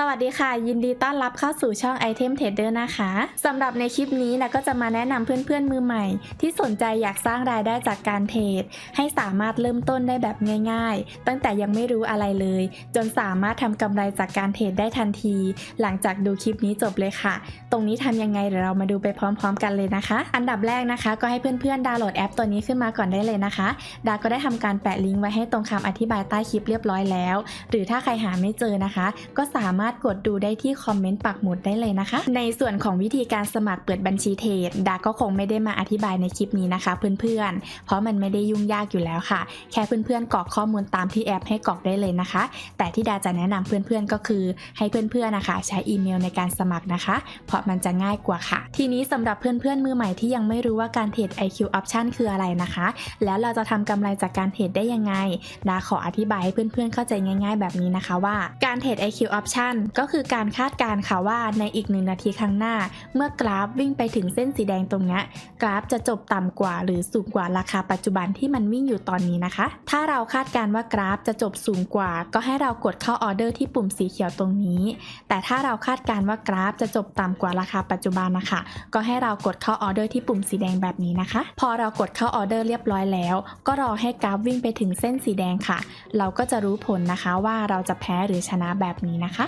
สวัสดีค่ะ ยินดีต้อนรับเข้าสู่ช่อง Item Trader นะคะสำหรับในคลิปนี้นะก็จะมาแนะนำเพื่อนๆมือใหม่ ที่สนใจอยากสร้างรายได้จากการเทรดให้สามารถเริ่มต้นได้แบบง่าย ๆ ตั้งแต่ยังไม่รู้อะไรเลย จนสามารถทำกำไรจากการเทรดได้ทันที หลังจากดูคลิปนี้จบเลยค่ะ ตรงนี้ทำยังไงเดี๋ยวเรามาดูไปพร้อม ๆ กันเลยนะคะ อันดับแรกนะคะ ก็ให้เพื่อนๆดาวน์โหลดแอปตัวนี้ขึ้นมาก่อนได้เลยนะคะ ดาก็ได้ทำการแปะลิงก์ไว้ให้ตรงคำอธิบายใต้คลิปเรียบร้อยแล้ว หรือถ้าใครหาไม่เจอนะคะ ก็สามารถกดดูได้ที่คอมเมนต์ปักหมุดได้เลยนะคะ ในส่วนของวิธีการสมัครเปิดบัญชีเทรดดาก็คงไม่ได้มาอธิบายในคลิปนี้นะคะ เพื่อนๆ เพราะมันไม่ได้ยุ่งยากอยู่แล้วค่ะ แค่เพื่อนๆกรอกข้อมูลตามที่แอปให้กรอกได้เลยนะคะ แต่ที่ดาจะแนะนำเพื่อนๆก็คือ ให้เพื่อนๆนะคะ ใช้อีเมลในการสมัครนะคะ เพราะมันจะง่ายกว่าค่ะ ทีนี้สำหรับเพื่อนๆมือใหม่ที่ยังไม่รู้ว่าการเทรด IQ Option คืออะไรนะคะ แล้วเราจะทำกำไรจากการเทรดได้ยังไงดาขออธิบายให้เพื่อนๆเข้าใจง่าย ๆ แบบนี้นะคะว่าการเทรด IQ Option ก็คือการคาดการณ์ค่ะว่าในอีกหนึ่งนาทีข้างหน้า เมื่อกราฟวิ่งไปถึงเส้นสีแดงตรงนี้กราฟจะจบต่ำกว่า หรือสูงกว่าราคาปัจจุบันที่มันวิ่งอยู่ตอนนี้นะคะ ถ้าเราคาดการณ์ว่ากราฟจะจบสูงกว่า ก็ให้เรากดเข้าออเดอร์ที่ปุ่มสีเขียวตรงนี้ แต่ถ้าเราคาดการณ์ว่ากราฟจะจบต่ำกว่าราคาปัจจุบันนะคะ ก็ให้เรากดเข้าออเดอร์ที่ปุ่มสีแดงแบบนี้นะคะ พอเรากดเข้าออเดอร์เรียบร้อยแล้ว ก็รอให้กราฟวิ่งไปถึงเส้นสีแดงค่ะ เราก็จะรู้ผลนะคะว่าเราจะแพ้หรือชนะแบบนี้นะคะ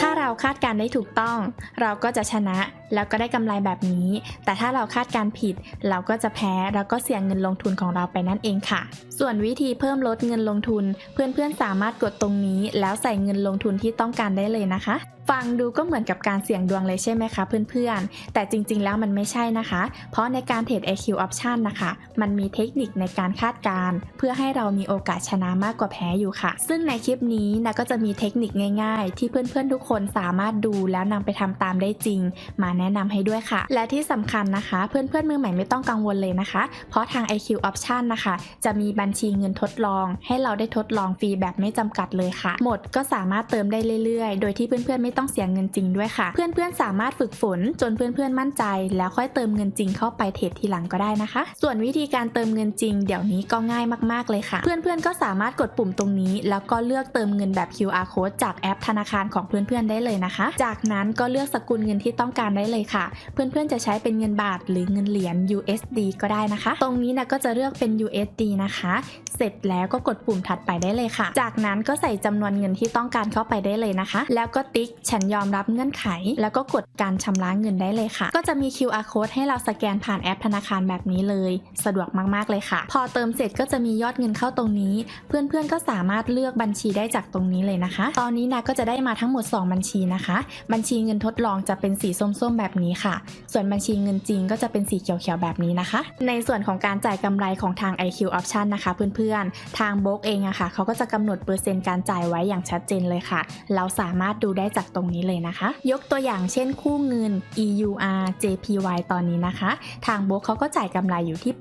ถ้าเราคาดการได้ถูกต้อง เราก็จะชนะแล้วก็ได้กำไรแบบนี้ แต่ถ้าเราคาดการผิด เราก็จะแพ้แล้วก็เสี่ยงเงินลงทุนของเราไปนั่นเองค่ะ ส่วนวิธีเพิ่มลดเงินลงทุน เพื่อนๆสามารถกดตรงนี้ แล้วใส่เงินลงทุนที่ต้องการได้เลยนะคะ ฟังดูก็เหมือนกับการเสี่ยงดวงเลยใช่ไหมคะเพื่อนๆ แต่จริงๆแล้วมันไม่ใช่นะคะ เพราะในการเทรด IQ Option นะคะ มันมีเทคนิคในการคาดการณ์เพื่อให้เรามีโอกาสชนะมากกว่าแพ้อยู่ค่ะ ซึ่งในคลิปนี้นะก็จะมีเทคนิคง่าย ๆ ที่เพื่อนๆทุกคนสามารถดูแล้วนำไปทำตามได้จริง มาแนะนำให้ด้วยค่ะ และที่สำคัญนะคะ เพื่อนๆมือใหม่ไม่ต้องกังวลเลยนะคะ เพราะทาง IQ Option นะคะ จะมีบัญชีเงินทดลอง ให้เราได้ทดลองฟรีแบบไม่จำกัดเลยค่ะ หมดก็สามารถเติมได้เรื่อยๆ โดยที่เพื่อนๆไม่ต้องเสียเงินจริงด้วยค่ะ เพื่อนๆสามารถฝึกฝนจนเพื่อนๆมั่นใจ แล้วค่อยเติมเงินจริงเข้าไปเทรดทีหลังก็ได้นะคะ ส่วนวิธีการเติมเงินจริงเดี๋ยวนี้ก็ง่ายมากๆเลยค่ะ เพื่อนๆก็สามารถกดปุ่มตรงนี้ แล้วก็เลือกเติมเงินแบบ QR code จากแอปธนาคารของเพื่อนๆได้เลยนะคะ จากนั้นก็เลือกสกุลเงินที่ต้องการได้เลยค่ะ เพื่อนๆจะใช้เป็นเงินบาทหรือเงินเหรียญ USD ก็ได้นะคะ ตรงนี้นะก็จะเลือกเป็น USD นะคะ เสร็จแล้วก็กดปุ่มถัดไปได้เลยค่ะ จากนั้นก็ใส่จำนวนเงินที่ต้องการเข้าไปได้เลยนะคะ แล้วก็ติ๊กฉันยอมรับเงื่อนไข แล้วก็กดการชำระเงินได้เลยค่ะ ก็จะมี QR code ให้เราสแกนผ่านแอปธนาคารแบบนี้เลย สะดวกมากๆเลยค่ะ พอเติมเสร็จก็จะมียอดเงินเข้าตรงนี้ เพื่อนๆก็สามารถเลือกบัญชีได้จากตรงนี้เลยนะคะ ตอนนี้นะก็จะได้มาทั้งหมด 2 บัญชีนะคะ บัญชีเงินทดลองจะเป็นสีส้มๆแบบนี้ค่ะ ส่วนบัญชีเงินจริงก็จะเป็นสีเขียวๆแบบนี้นะคะ ในส่วนของการจ่ายกำไรของทาง IQ Option นะคะเพื่อนๆ ทางโบกเองอะค่ะเขาก็จะกำหนดเปอร์เซ็นต์การจ่ายไว้อย่างชัดเจนเลยค่ะ เราสามารถดูได้จากตรงนี้เลยนะคะ ยกตัวอย่างเช่นคู่เงิน EUR JPY ตอนนี้นะคะ ทางโบกเขาก็จ่ายกำไรอยู่ที่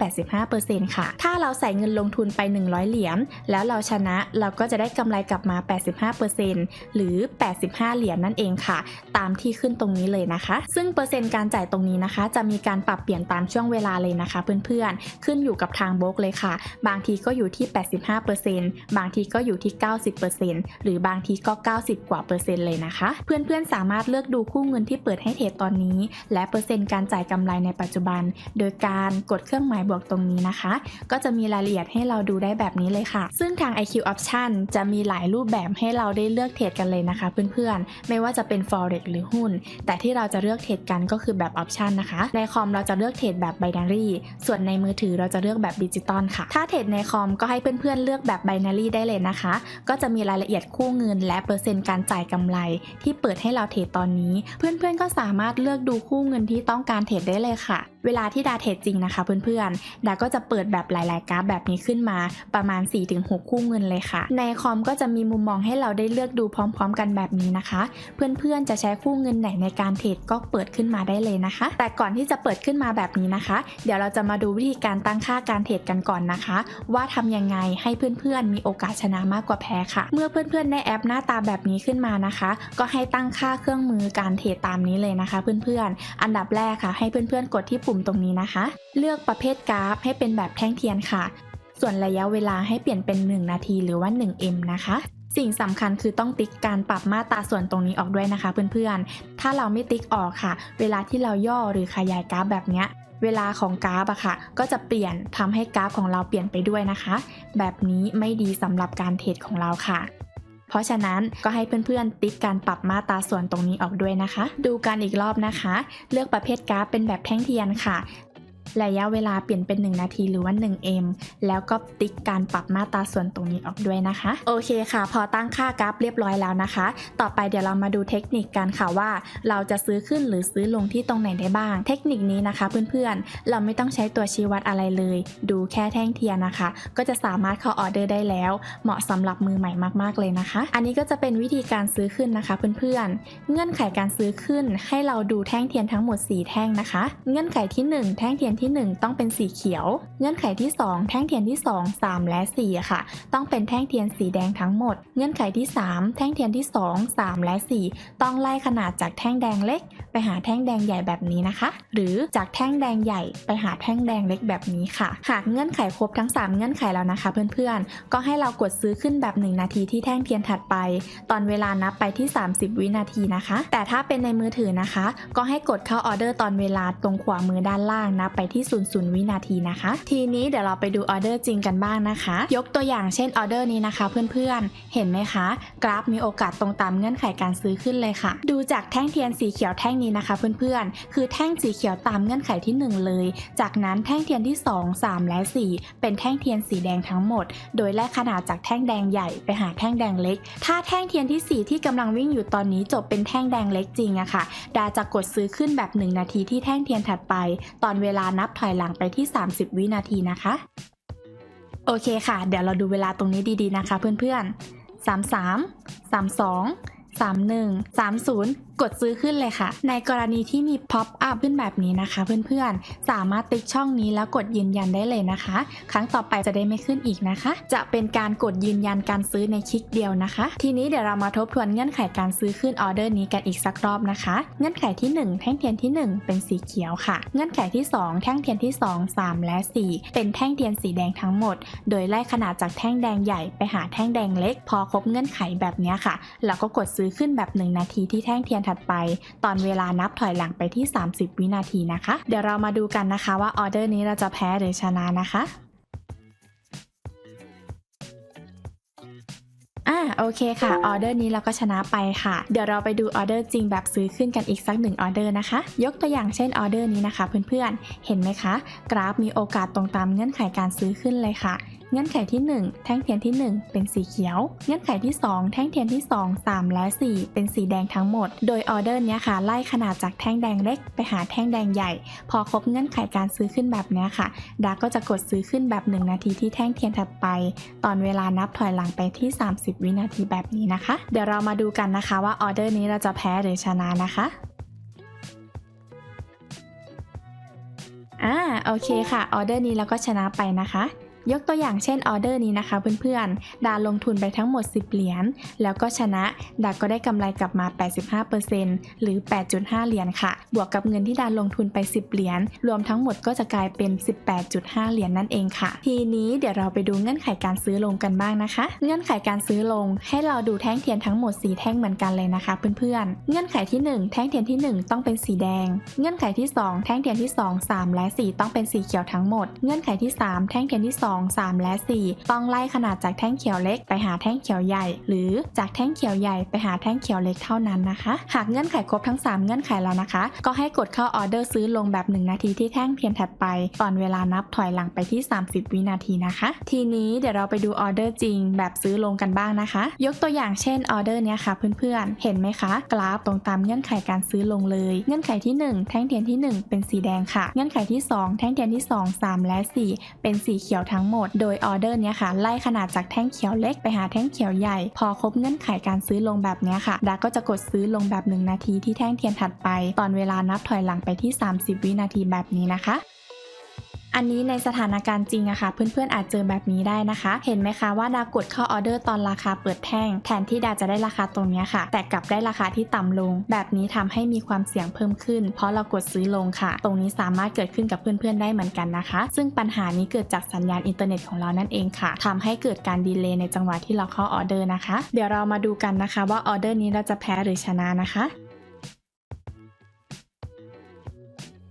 85%ค่ะ ถ้าเราใส่เงินลงทุนไป 100 เหรียญแล้วเราชนะเราก็จะได้กำไรกลับมา 85%หรือ 85 เหรียญนั่นเองค่ะ ตามที่ขึ้นตรงนี้เลยนะคะ ซึ่งเปอร์เซ็นต์การจ่ายตรงนี้นะคะ จะมีการปรับเปลี่ยนตามช่วงเวลาเลยนะคะเพื่อนๆ ขึ้นอยู่กับทางโบกเลยค่ะ บางทีก็อยู่ที่ 85%บางทีก็อยู่ที่ 90%หรือบางทีก็ 90 กว่าเปอร์เซ็นต์เลยนะคะเพื่อนๆสามารถเลือกดูคู่เงินที่เปิดให้เทรดตอนนี้ และเปอร์เซ็นต์การจ่ายกำไรในปัจจุบัน โดยการกดเครื่องหมายบวกตรงนี้นะคะ ก็จะมีรายละเอียดให้เราดูได้แบบนี้เลยค่ะ ซึ่งทาง IQ Option จะมีหลายรูปแบบให้เราได้เลือกเทรดกันเลยนะคะเพื่อนๆ ไม่ว่าจะเป็น forex หรือหุ้น แต่ที่เราจะเลือกเทรดกันก็คือแบบ option นะคะ ในคอมเราจะเลือกเทรดแบบ binary ส่วนในมือถือเราจะเลือกแบบดิจิตอลค่ะ ถ้าเทรดในคอมก็ให้เพื่อนๆเลือกแบบ binary ได้เลยนะคะ ก็จะมีรายละเอียดคู่เงิน และเปอร์เซ็นต์การจ่ายกำไรทที่เปิดให้เราเทรดตอนนี้ เพื่อนๆก็สามารถเลือกดูคู่เงินที่ต้องการเทรดได้เลยค่ะ เวลาที่ดาเทรดจริงนะคะเพื่อนๆ ดาก็จะเปิดแบบหลายๆกราฟแบบนี้ขึ้นมาประมาณ 4-6 คู่เงินเลยค่ะ ในคอมก็จะมีมุมมองให้เราได้เลือกดูพร้อม ๆ กันแบบนี้นะคะ เพื่อนๆ จะใช้คู่เงินไหนในการเทรดก็เปิดขึ้นมาได้เลยนะคะ แต่ก่อนที่จะเปิดขึ้นมาแบบนี้นะคะ เดี๋ยวเราจะมาดูวิธีการตั้งค่าการเทรดกันก่อนนะคะ ว่าทำยังไงให้เพื่อนๆ มีโอกาสชนะมากกว่าแพ้ค่ะ เมื่อเพื่อนๆ ได้แอปหน้าตาแบบนี้ขึ้นมานะคะ ก็ให้ตั้งค่าเครื่องมือการเทรดตามนี้เลยนะคะ เพื่อนๆ อันดับแรกค่ะ ให้เพื่อนๆ กดที่ปุ่มตรงนี้นะคะ เลือกประเภทกราฟให้เป็นแบบแท่งเทียนค่ะ ส่วนระยะเวลาให้เปลี่ยนเป็น 1 นาทีหรือว่า 1M นะคะ สิ่งสำคัญคือต้องติ๊กการปรับมาตราส่วนตรงนี้ออกด้วยนะคะเพื่อนๆ ถ้าเราไม่ติ๊กออกค่ะ เวลาที่เราย่อหรือขยายกราฟแบบเนี้ยเวลาของกราฟอะค่ะ ก็จะเปลี่ยนทำให้กราฟของเราเปลี่ยนไปด้วยนะคะ แบบนี้ไม่ดีสำหรับการเทรดของเราค่ะ เพราะฉะนั้นก็ให้เพื่อนๆ ติ๊กการปรับมาตราส่วนตรงนี้ออกด้วยนะคะ ดูกันอีกรอบนะคะ เลือกประเภทกราฟเป็นแบบแท่งเทียนค่ะ ระยะเวลาเปลี่ยนเป็น 1 นาทีหรือว่า 1M แล้วก็ติ๊กการปรับมาตราส่วนตรงนี้ออกด้วยนะคะ โอเคค่ะ พอตั้งค่ากราฟเรียบร้อยแล้วนะคะ ต่อไปเดี๋ยวเรามาดูเทคนิคกันค่ะว่า เราจะซื้อขึ้นหรือซื้อลงที่ตรงไหนได้บ้าง เทคนิคนี้นะคะ เพื่อนๆ เราไม่ต้องใช้ตัวชี้วัดอะไรเลย ดูแค่แท่งเทียนนะคะ ก็จะสามารถเข้าออเดอร์ได้แล้ว เหมาะสำหรับมือใหม่มากๆเลยนะคะ อันนี้ก็จะเป็นวิธีการซื้อขึ้นนะคะ เพื่อนๆ เงื่อนไขการซื้อขึ้นให้เราดูแท่งเทียนทั้งหมด 4 แท่งนะคะ เงื่อนไขที่ 1 แท่งเทียนที่ที่ 1 ต้องเป็นสีเขียว เงื่อนไขที่ 2 แท่งเทียนที่ 2 3 และ 4 ค่ะ ต้องเป็นแท่งเทียนสีแดงทั้งหมด เงื่อนไขที่ 3 แท่งเทียนที่ 2 3 และ 4 ต้องไล่ขนาดจากแท่งแดงเล็ก ไปหาแท่งแดงใหญ่แบบนี้นะคะ หรือจากแท่งแดงใหญ่ไปหาแท่งแดงเล็กแบบนี้ค่ะ หากเงื่อนไขครบทั้ง 3 เงื่อนไขแล้วนะคะ เพื่อนๆ ก็ให้เรากดซื้อขึ้นแบบ 1 นาทีที่แท่งเทียนถัดไป ตอนเวลานับไปที่ 30 วินาทีนะคะ แต่ถ้าเป็นในมือถือนะคะ ก็ให้กดเข้าออเดอร์ตอนเวลาตรงขวามือด้านล่างนับไปที่00 วินาทีนะคะ ทีนี้เดี๋ยวเราไปดูออเดอร์จริงกันบ้างนะคะ ยกตัวอย่างเช่นออเดอร์นี้นะคะ เพื่อนๆ เห็นไหมคะ กราฟมีโอกาสตรงตามเงื่อนไขการซื้อขึ้นเลยค่ะ ดูจากแท่งเทียนสีเขียวแท่งนี้นะคะ เพื่อนๆ คือแท่งสีเขียวตามเงื่อนไขที่ 1 เลย จากนั้นแท่งเทียนที่ 2 3 และ 4 เป็นแท่งเทียนสีแดงทั้งหมด โดยแลกขนาดจากแท่งแดงใหญ่ไปหาแท่งแดงเล็ก ถ้าแท่งเทียนที่ 4 ที่กำลังวิ่งอยู่ตอนนี้จบเป็นแท่งแดงเล็กจริงอะค่ะ ดาจะกดซื้อขึ้นแบบ 1 นาทีที่แท่งเทียนถัดไป ตอนเวลานับถอยหลังไปที่ 30 วินาทีนะคะ โอเคค่ะ เดี๋ยวเราดูเวลาตรงนี้ดีๆนะคะเพื่อนๆ 33 32 31 30 กดซื้อขึ้นเลยค่ะ ในกรณีที่มี pop up ขึ้นแบบนี้นะคะ เพื่อนๆ สามารถติ๊กช่องนี้แล้วกดยืนยันได้เลยนะคะ ครั้งต่อไปจะได้ไม่ขึ้นอีกนะคะ จะเป็นการกดยืนยันการซื้อในคลิกเดียวนะคะ ทีนี้เดี๋ยวเรามาทบทวนเงื่อนไขการซื้อขึ้นออเดอร์นี้กันอีกสักรอบนะคะ เงื่อนไขที่ 1 แท่งเทียนที่ 1 เป็นสีเขียวค่ะ เงื่อนไขที่ 2 แท่งเทียนที่ 2 3 และ 4 เป็นแท่งเทียนสีแดงทั้งหมด โดยไล่ขนาดจากแท่งแดงใหญ่ไปหาแท่งแดงเล็ก พอครบเงื่อนไขแบบนี้ค่ะเราก็กดซื้อขึ้นแบบ 1 นาทีที่แท่งเทียนถัดไป ตอนเวลานับถอยหลังไปที่ 30 วินาทีนะคะ เดี๋ยวเรามาดูกันนะคะว่าออเดอร์นี้เราจะแพ้หรือชนะนะคะอ่าโอเคค่ะออเดอร์นี้เราก็ชนะไปค่ะ เดี๋ยวเราไปดูออเดอร์จริงแบบซื้อขึ้นกันอีกสักหนึ่งออเดอร์นะคะ ยกตัวอย่างเช่นออเดอร์นี้นะคะเพื่อนๆ เห็นไหมคะ กราฟมีโอกาสตรงตามเงื่อนไขการซื้อขึ้นเลยค่ะ เงื่อนไขที่ 1 แท่งเทียนที่ 1 เป็นสีเขียว เงื่อนไขที่ 2 แท่งเทียนที่ 2 3 และ 4 เป็นสีแดงทั้งหมด โดยออเดอร์เนี้ยค่ะ ไล่ขนาดจากแท่งแดงเล็กไปหาแท่งแดงใหญ่ พอครบเงื่อนไขการซื้อขึ้นแบบเนี้ยค่ะดาก็จะกดซื้อขึ้นแบบ 1 นาทีที่แท่งเทียนถัดไป ตอนเวลานับถอยหลังไปที่ 30 วินาทีแบบนี้นะคะ เดี๋ยวเรามาดูกันนะคะว่าออเดอร์นี้เราจะแพ้หรือชนะนะคะอ่าโอเคค่ะออเดอร์นี้เราก็ชนะไปนะคะ ยกตัวอย่างเช่นออเดอร์นี้นะคะเพื่อนๆ ดาลงทุนไปทั้งหมด 10 เหรียญ แล้วก็ชนะ ดาก็ได้กำไรกลับมา 85%หรือ 8.5 เหรียญค่ะ บวกกับเงินที่ดาลงทุนไป 10 เหรียญ รวมทั้งหมดก็จะกลายเป็น 18.5 เหรียญนั่นเองค่ะ ทีนี้เดี๋ยวเราไปดูเงื่อนไขการซื้อลงกันบ้างนะคะ เงื่อนไขการซื้อลง ให้เราดูแท่งเทียนทั้งหมด 4 แท่งเหมือนกันเลยนะคะ เพื่อนๆ เงื่อนไขที่ 1 แท่งเทียนที่ 1 ต้องเป็นสีแดง เงื่อนไขที่ 2 แท่งเทียนที่ 2 3 และ 4 ต้องเป็นสีเขียวทั้งหมด เงื่อนไขที่ 3 แท่งเทียนที่ 2 3 และ 4 ต้องไล่ขนาดจากแท่งเขียวเล็กไปหาแท่งเขียวใหญ่ หรือจากแท่งเขียวใหญ่ไปหาแท่งเขียวเล็กเท่านั้นนะคะ หากเงื่อนไขครบทั้ง 3 เงื่อนไขแล้วนะคะ ก็ให้กดเข้าออเดอร์ซื้อลงแบบ 1 นาทีที่แท่งเทียนถัดไป ตอนเวลานับถอยหลังไปที่ 30 วินาทีนะคะ ทีนี้เดี๋ยวเราไปดูออเดอร์จริง แบบซื้อลงกันบ้างนะคะ ยกตัวอย่างเช่นออเดอร์เนี้ยค่ะเพื่อนๆ เห็นไหมคะ กราฟตรงตามเงื่อนไขการซื้อลงเลย เงื่อนไขที่ 1 แท่งเทียนที่ 1 เป็นสีแดงค่ะ เงื่อนไขที่ 2 แท่งเทียนที่ 2 3 และ 4 เป็นสีเขียวทั้งหมด โดยออเดอร์เนี้ยค่ะ ไล่ขนาดจากแท่งเขียวเล็กไปหาแท่งเขียวใหญ่ พอครบเงื่อนไขการซื้อลงแบบเนี้ยค่ะดาก็จะกดซื้อลงแบบ 1 นาทีที่แท่งเทียนถัดไป ตอนเวลานับถอยหลังไปที่ 30 วินาทีแบบนี้นะคะ อันนี้ในสถานการณ์จริงอะค่ะ เพื่อนๆอาจเจอแบบนี้ได้นะคะ เห็นไหมคะว่าดากดเข้าออเดอร์ตอนราคาเปิดแท่ง แทนที่ดาจะได้ราคาตรงนี้ค่ะ แต่กลับได้ราคาที่ต่ำลง แบบนี้ทำให้มีความเสี่ยงเพิ่มขึ้น เพราะเรากดซื้อลงค่ะ ตรงนี้สามารถเกิดขึ้นกับเพื่อนๆได้เหมือนกันนะคะ ซึ่งปัญหานี้เกิดจากสัญญาณอินเทอร์เน็ตของเรานั่นเองค่ะทำให้เกิดการดีเลย์ในจังหวะที่เราเข้าออเดอร์นะคะ เดี๋ยวเรามาดูกันนะคะ ว่าออเดอร์นี้เราจะแพ้หรือชนะนะคะ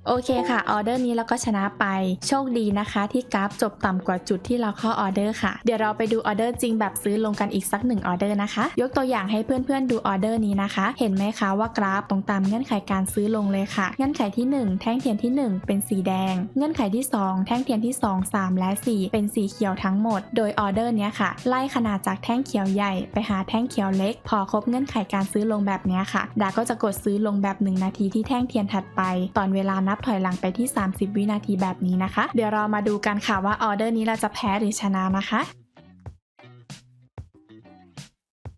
โอเคค่ะออเดอร์นี้เราก็ชนะไป โชคดีนะคะที่กราฟจบต่ำกว่าจุดที่เราเข้าออเดอร์ค่ะ เดี๋ยวเราไปดูออเดอร์จริงแบบซื้อลงกันอีกสักหนึ่งออเดอร์นะคะ ยกตัวอย่างให้เพื่อนๆดูออเดอร์นี้นะคะ เห็นไหมคะว่ากราฟตรงตามเงื่อนไขการซื้อลงเลยค่ะ เงื่อนไขที่ 1 แท่งเทียนที่ 1 เป็นสีแดง เงื่อนไขที่ 2 แท่งเทียนที่ 2 3 และ 4 เป็นสีเขียวทั้งหมด โดยออเดอร์เนี้ยค่ะ ไล่ขนาดจากแท่งเขียวใหญ่ไปหาแท่งเขียวเล็ก พอครบเงื่อนไขการซื้อลงแบบเนี้ยค่ะดาก็จะกดซื้อลงแบบ 1 นาทีที่แท่งเทียนถัดไป ตอนเวลานับถอยหลังไปที่ 30 วินาทีแบบนี้นะคะ เดี๋ยวเรามาดูกันค่ะว่าออเดอร์นี้เราจะแพ้หรือชนะนะคะ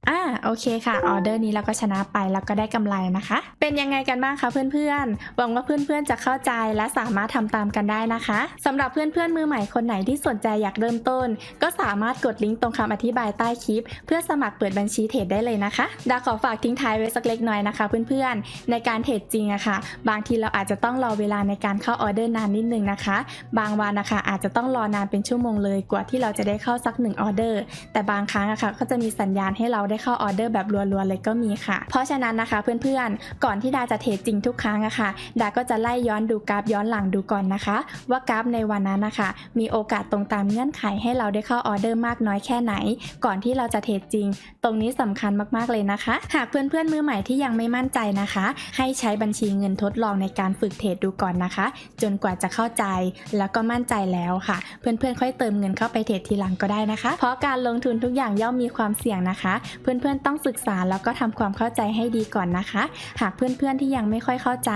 อ่าโอเคค่ะออเดอร์นี้เราก็ชนะไปแล้วก็ได้กำไรนะคะ เป็นยังไงกันบ้างคะเพื่อนๆ หวังว่าเพื่อนๆจะเข้าใจและสามารถทำตามกันได้นะคะสำหรับเพื่อนๆมือใหม่คนไหนที่สนใจอยากเริ่มต้น ก็สามารถกดลิงก์ตรงคำอธิบายใต้คลิป เพื่อสมัครเปิดบัญชีเทรดได้เลยนะคะดาขอฝากทิ้งท้ายไว้สักเล็กน้อยนะคะ เพื่อนๆ ในการเทรดจริงอะค่ะ บางทีเราอาจจะต้องรอเวลาในการเข้าออเดอร์นานนิดนึงนะคะ บางวันนะคะอาจจะต้องรอนานเป็นชั่วโมงเลยกว่าที่เราจะได้เข้าสักหนึ่งออเดอร์แต่บางครั้งอะค่ะก็จะมีสัญญาณให้เราได้เข้าออเดอร์แบบรัวๆเลยก็มีค่ะ เพราะฉะนั้นนะคะเพื่อนๆ ก่อนที่ดาจะเทรดจริงทุกครั้งอะค่ะ ดาก็จะไล่ย้อนดูกราฟย้อนหลังดูก่อนนะคะ ว่ากราฟในวันนั้นนะคะ มีโอกาสตรงตามเงื่อนไขให้เราได้เข้าออเดอร์มากน้อยแค่ไหน ก่อนที่เราจะเทรดจริง ตรงนี้สำคัญมากๆเลยนะคะ หากเพื่อนๆมือใหม่ที่ยังไม่มั่นใจนะคะ ให้ใช้บัญชีเงินทดลองในการฝึกเทรดดูก่อนนะคะ จนกว่าจะเข้าใจแล้วก็มั่นใจแล้วค่ะ เพื่อนๆค่อยเติมเงินเข้าไปเทรดทีหลังก็ได้นะคะ เพราะการลงทุนทุกอย่างย่อมมีความเสี่ยงนะคะเพื่อนๆต้องศึกษาแล้วก็ทำความเข้าใจให้ดีก่อนนะคะ หากเพื่อนๆที่ยังไม่ค่อยเข้าใจ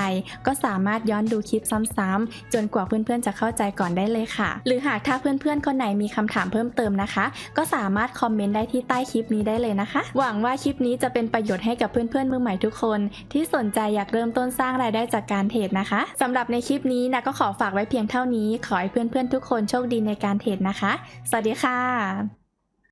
ก็สามารถย้อนดูคลิปซ้ำๆจนกว่าเพื่อนๆจะเข้าใจก่อนได้เลยค่ะ หรือหากถ้าเพื่อนๆคนไหนมีคำถามเพิ่มเติมนะคะ ก็สามารถคอมเมนต์ได้ที่ใต้คลิปนี้ได้เลยนะคะ หวังว่าคลิปนี้จะเป็นประโยชน์ให้กับเพื่อนๆมือใหม่ทุกคน ที่สนใจอยากเริ่มต้นสร้างรายได้จากการเทรดนะคะสำหรับในคลิปนี้นะก็ขอฝากไว้เพียงเท่านี้ ขอให้เพื่อนๆทุกคนโชคดีในการเทรดนะคะ สวัสดีค่ะ